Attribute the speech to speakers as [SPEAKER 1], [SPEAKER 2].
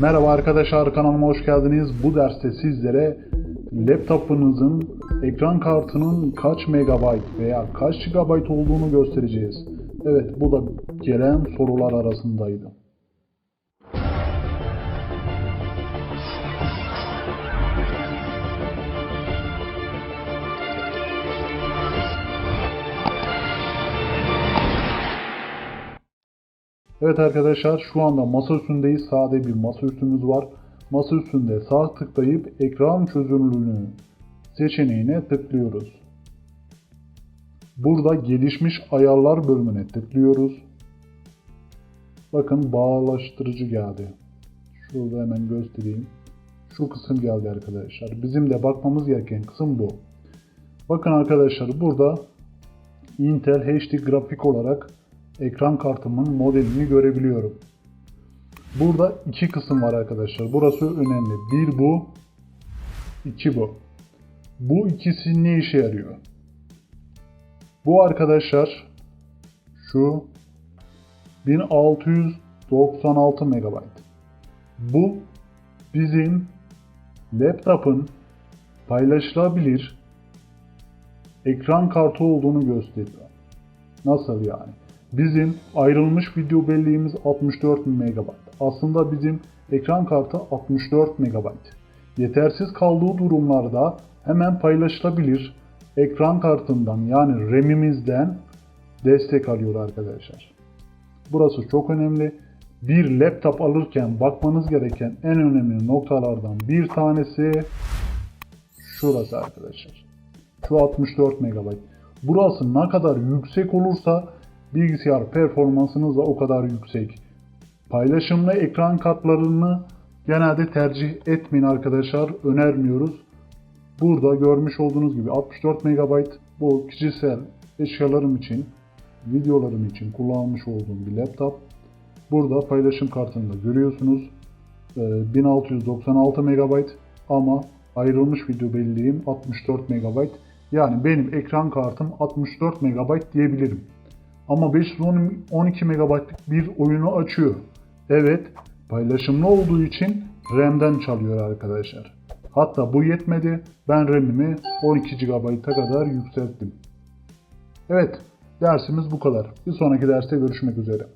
[SPEAKER 1] Merhaba arkadaşlar kanalıma hoş geldiniz. Bu derste sizlere laptopunuzun ekran kartının kaç megabayt veya kaç gigabayt olduğunu göstereceğiz. Evet bu da gelen sorular arasındaydı. Evet arkadaşlar şu anda masa üstündeyiz. Sade bir masa üstümüz var. Masa üstünde sağ tıklayıp ekran çözünürlüğünü seçeneğine tıklıyoruz. Burada gelişmiş ayarlar bölümüne tıklıyoruz. Bakın bağlaştırıcı geldi. Şurada hemen göstereyim. Şu kısım geldi arkadaşlar. Bizim de bakmamız gereken kısım bu. Bakın arkadaşlar burada Intel HD grafik olarak ekran kartımın modelini görebiliyorum. Burada iki kısım var arkadaşlar. Burası önemli. Bir bu, iki bu. Bu ikisi ne işe yarıyor? Bu arkadaşlar şu 1696 MB. Bu bizim laptopun paylaşılabilir ekran kartı olduğunu gösteriyor. Nasıl yani? Bizim ayrılmış video belleğimiz 64 MB. Aslında bizim ekran kartı 64 MB. Yetersiz kaldığı durumlarda hemen paylaşılabilir ekran kartından yani RAM'imizden destek alıyor arkadaşlar. Burası çok önemli. Bir laptop alırken bakmanız gereken en önemli noktalardan bir tanesi şurası arkadaşlar. Şu 64 MB. Burası ne kadar yüksek olursa bilgisayar performansınız da o kadar yüksek. Paylaşımlı ekran kartlarını genelde tercih etmeyin arkadaşlar. Önermiyoruz. Burada görmüş olduğunuz gibi 64 MB bu kişisel eşyalarım için, videolarım için kullanmış olduğum bir laptop. Burada paylaşım kartını da görüyorsunuz. Ee, 1696 MB ama ayrılmış video belleğim 64 MB. Yani benim ekran kartım 64 MB diyebilirim. Ama 512 MB'lık bir oyunu açıyor. Evet, paylaşımlı olduğu için RAM'den çalıyor arkadaşlar. Hatta bu yetmedi. Ben RAM'imi 12 GB'a kadar yükselttim. Evet, dersimiz bu kadar. Bir sonraki derste görüşmek üzere.